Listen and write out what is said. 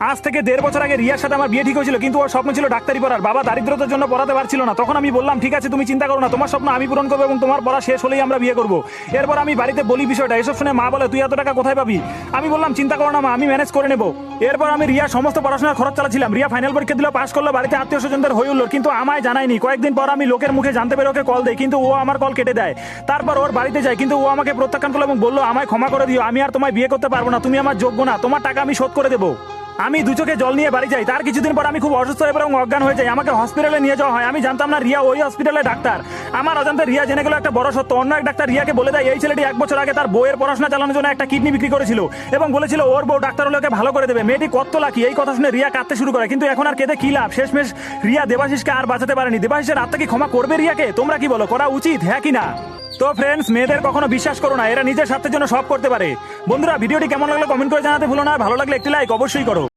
আজ থেকে দেড় বছর আগে রিয়ার সাথে আমার বিয়ে ঠিক হয়েছিল, কিন্তু ওর স্বপ্ন ছিল ডাক্তারি পড়ার। বাবা দারিদ্রতার জন্য পড়াতে পারছিল না। তখন আমি বললাম, ঠিক আছে, তুমি চিন্তা করো না, তোমার স্বপ্ন আমি পূরণ করব এবং তোমার পড়া শেষ হলেই আমরা বিয়ে করব। এরপর আমি বাড়িতে বলি বিষয়টা, এসব শুনে মা বলে, তুই এত টাকা কোথায় পাবি? আমি বললাম, চিন্তা করো না মা, আমি ম্যানেজ করে নেব। এরপর আমি রিয়া সমস্ত পড়াশোনার খরচ চালাচ্ছিলাম। রিয়া ফাইনাল পরীক্ষা দিল, পাশ করল, বাড়িতে আত্মীয় স্বজনদের হয়ে উঠল কিন্তু আমায় জানায়নি। কয়েকদিন পর আমি লোকের মুখে জানতে পেরে ওকে কল দেয় কিন্তু ও আমার কল কেটে দেয়। তারপর ওর বাড়িতে যায়, কিন্তু ও আমাকে প্রত্যাখ্যান করল এবং বলল, আমায় ক্ষমা করে দিও, আমি আর তোমায় বিয়ে করতে পারব না, তুমি আমার যোগ্য না, তোমার টাকা আমি শোধ করে দেবো। আমি দু চোখে জল নিয়ে বাড়ি যাই, তার কিছুদিন পর আমি খুব অসুস্থ হয়ে এবং অজ্ঞান হয়ে যাই। আমাকে হসপিটালে নিয়ে যাওয়া হয়। আমি জানতাম না রিয়া ওই হসপিটালে ডাক্তার। আমার অজান্তে রিয়া জেনে গেল একটা বড় সত্য। অন্য এক ডাক্তার রিয়াকে বলে দেয়, এই ছেলেটি এক বছর আগে তার বইয়ের পড়াশোনা চালানোর জন্য একটা কিডনি বিক্রি করেছিল এবং বলেছিল ওর বউ ডাক্তার হলে ওকে ভালো করে দেবে। মেয়েটি কত লাকি। এই কথা শুনে রিয়া কাঁদতে শুরু করে। কিন্তু এখন আর কেঁদে কি লাভ? শেষমেশ রিয়া দেবাশিসকে আর বাঁচাতে পারেনি। দেবাশিসের আত্মা ক্ষমা করবে রিয়াকে? তোমরা কি বলো, করা উচিত? হ্যাঁ কি না? তো ফ্রেন্ডস মেয়েদের কখনো বিশ্বাস করো না, এরা নিজের স্বার্থের জন্য সব করতে পারে। বন্ধুরা, ভিডিওটি কেমন লাগল কমেন্ট করে জানাতে ভুলো না ভালো লাগলে একটি লাইক অবশ্যই করো।